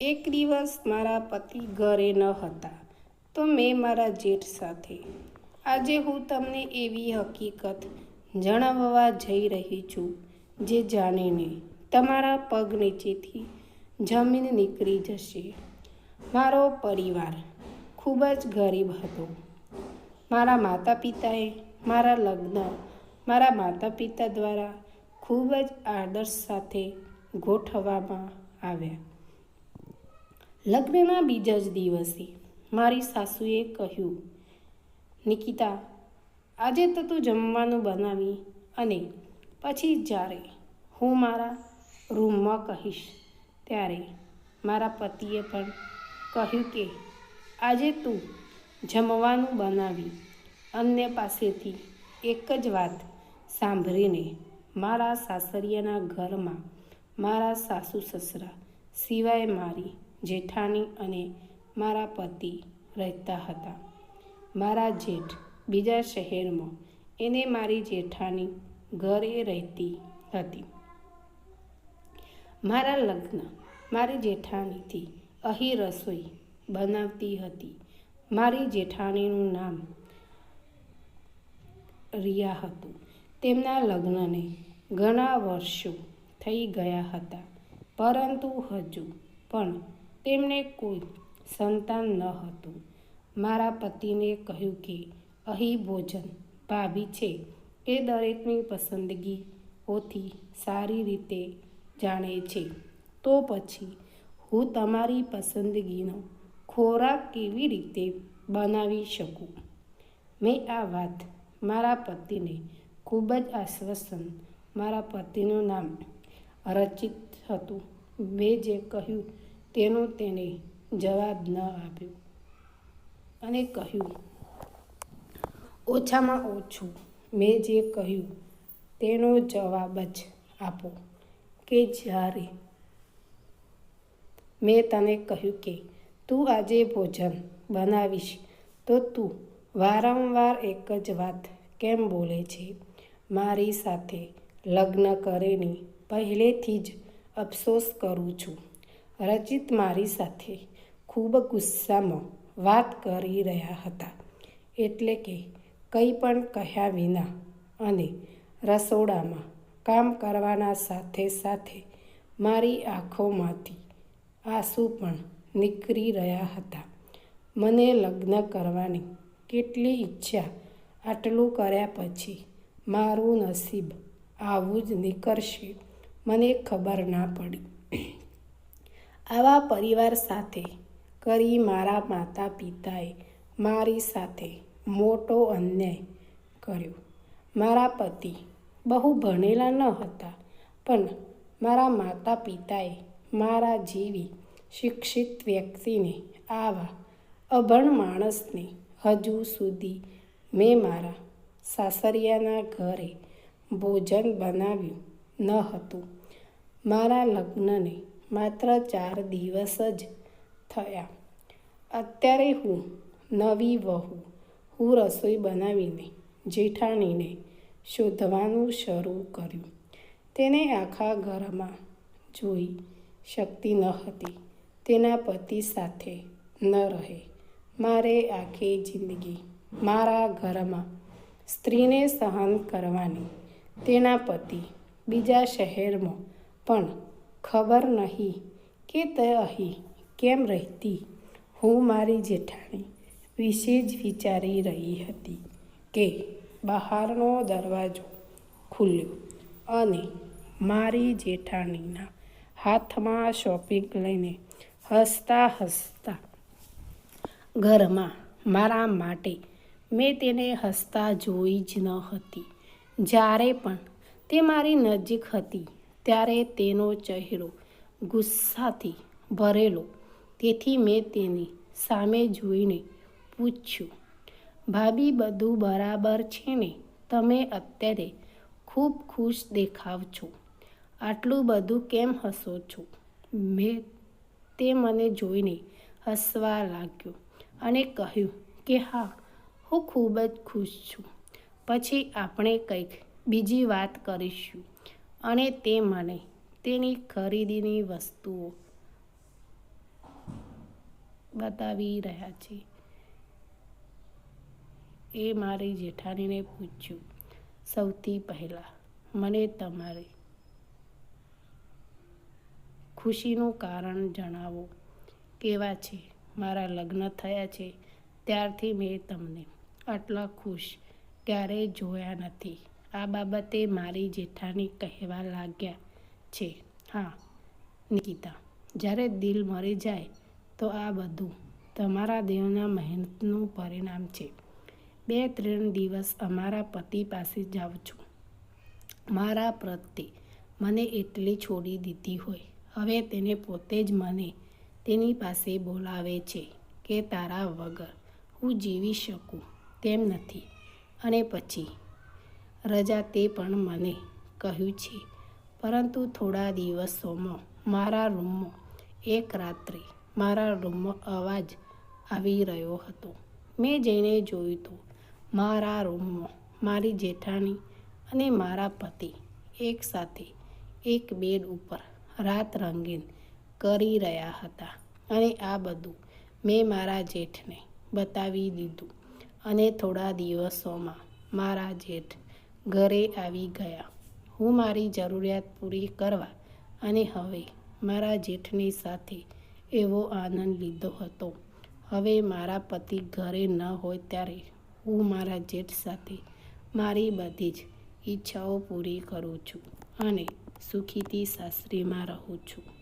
એક દિવસ મારા પતિ ઘરે ન હતા, તો મેં મારા જેઠ સાથે. આજે હું તમને એવી હકીકત જણાવવા જઈ રહી છું જે જાણીને તમારા પગ નીચેથી જમીન નીકળી જશે. મારો પરિવાર ખૂબ જ ગરીબ હતો. મારા માતા પિતાએ મારા લગ્ન મારા માતા પિતા દ્વારા ખૂબ જ આદર્શ સાથે ગોઠવવામાં આવ્યા. લગ્નના બીજા જ દિવસે મારી સાસુએ કહ્યું, નિકિતા, આજે તો તું જમવાનું બનાવી અને પછી જ્યારે હું મારા રૂમમાં કહીશ ત્યારે મારા પતિએ પણ કહ્યું કે આજે તું જમવાનું બનાવી અન્ય પાસેથી એક જ વાત સાંભળીને મારા સાસરિયાના ઘરમાં મારા સાસુ સસરા સિવાય મારી જેઠાણી અને મારા પતિ રહેતા હતા. મારા જેઠ બીજા શહેરમાં એને મારી જેઠાણી ઘરે રહેતી હતી. મારા લગ્ન મારી જેઠાણીથી અહીં રસોઈ બનાવતી હતી. મારી જેઠાણીનું નામ રિયા હતું. તેમના લગ્નને ઘણા વર્ષો થઈ ગયા હતા. પરંતુ હજુ પણ તેમને કોઈ સંતાન ન હતું. મારા પતિને કહ્યું કે, અહીં ભોજન ભાભી છે. એ દરેકની પસંદગીઓથી સારી રીતે જાણે છે. તો પછી હું તમારી પસંદગીનો ખોરાક કેવી રીતે બનાવી શકું? મેં આ વાત મારા પતિને ખૂબ જ આશ્વાસન મારા પતિનું નામ રચિત હતું. મેં જે કહ્યું તેનો તેને જવાબ ન આપ્યો અને કહ્યું, ઓછામાં ઓછું મેં જે કહ્યું તેનો જવાબ જ આપો કે જ્યારે મેં તને કહ્યું કે તું આજે ભોજન બનાવીશ, તો તું વારંવાર એક જ વાત કેમ બોલે છે? મારી સાથે લગ્ન કરેની પહેલેથી જ અફસોસ કરું છું. રચિત મારી સાથે ખૂબ ગુસ્સામાં વાત કરી રહ્યા હતા. એટલે કે કંઈ પણ કહ્યા વિના અને રસોડામાં કામ કરવાના સાથે સાથે મારી આંખોમાંથી આંસુ પણ નીકળી રહ્યા હતા. મને લગ્ન કરવાની કેટલી ઈચ્છા આટલું કર્યા પછી મારું નસીબ આવું જ નીકળશે, મને ખબર ના પડી. આવા પરિવાર સાથે કરી મારા માતા પિતાએ મારી સાથે મોટો અન્યાય કર્યો. મારા પતિ બહુ ભણેલા ન હતા, પણ મારા માતા પિતાએ મારા જેવી શિક્ષિત વ્યક્તિને આવા અભણ માણસને હજુ સુધી મેં મારા સાસરિયાના ઘરે ભોજન બનાવ્યું ન હતું. મારા લગ્નને માત્ર ચાર દિવસ જ થયા. અત્યારે હું નવી વહુ. હું રસોઈ બનાવીને જેઠાણીને શોધવાનું શરૂ કર્યું. તેને આખા ઘરમાં જોઈ શકતી ન હતી. તેના પતિ સાથે ન રહે. મારે આખી જિંદગી મારા ઘરમાં સ્ત્રીને સહન કરવાની. તેના પતિ બીજા શહેરમાં પણ ખબર નહીં કે તે અહીં કેમ રહેતી? હું મારી જેઠાણી વિશે જ વિચારી રહી હતી કે બહારનો દરવાજો ખુલ્યો અને મારી જેઠાણીના હાથમાં શોપિંગ લઈને હસતા હસતા ઘરમાં મારા માટે મેં તેને હસતા જોઈ જ ન હતી. જ્યારે પણ તે મારી નજીક હતી ત્યારે તેનો ચહેરો ગુસ્સાથી ભરેલો. તેથી મેં તેની સામે જોઈને પૂછ્યું, ભાભી, બધું બરાબર છે ને? તમે અત્યારે ખૂબ ખુશ દેખાવ છો. આટલું બધું કેમ હસો છો? મેં તે મને જોઈને હસવા લાગ્યો અને કહ્યું કે, હા, હું ખૂબ જ ખુશ છું. પછી આપણે કંઈક બીજી વાત કરીશું. અને તે મને તેની ખરીદીની વસ્તુઓ બતાવી રહ્યા છે. એ મારી જેઠાણીને પૂછ્યું, સૌથી પહેલાં મને તમારી ખુશીનું કારણ જણાવો. કેવા છે? મારા લગ્ન થયા છે. ત્યારથી મેં તમને આટલા ખુશ ક્યારેય જોયા નથી. આ બાબતે મારી જેઠાણી કહેવા લાગ્યા છે, હા, નિકિતા, જ્યારે દિલ મરી જાય તો આ બધું તમારા દેવના મહેનતનું પરિણામ છે. બે ત્રણ દિવસ અમારા પતિ પાસે જાઉં છું. મારા પ્રત્યે મને એટલી છોડી દીધી હોય. હવે તેને પોતે જ મને તેની પાસે બોલાવે છે કે તારા વગર હું જીવી શકું તેમ નથી. અને પછી રજા તે પણ મને કહ્યું છે. પરંતુ થોડા દિવસોમાં મારા રૂમમાં, એક રાત્રે મારા રૂમમાં અવાજ આવી રહ્યો હતો. મેં જઈને જોયું તો મારા રૂમમાં મારી જેઠાણી અને મારા પતિ એકસાથે એક બેડ ઉપર રાત રંગીન કરી રહ્યા હતા અને આ બધું મેં મારા જેઠને બતાવી દીધું. અને થોડા દિવસોમાં મારા જેઠ ઘરે આવી ગયા. હું મારી જરૂરિયાત પૂરી કરવા અને હવે મારા જેઠની સાથે એવો આનંદ લીધો હતો. હવે મારા પતિ ઘરે ન હોય ત્યારે હું મારા જેઠ સાથે મારી બધી જ ઈચ્છાઓ પૂરી કરું છું અને સુખીથી સાસરીમાં રહું છું.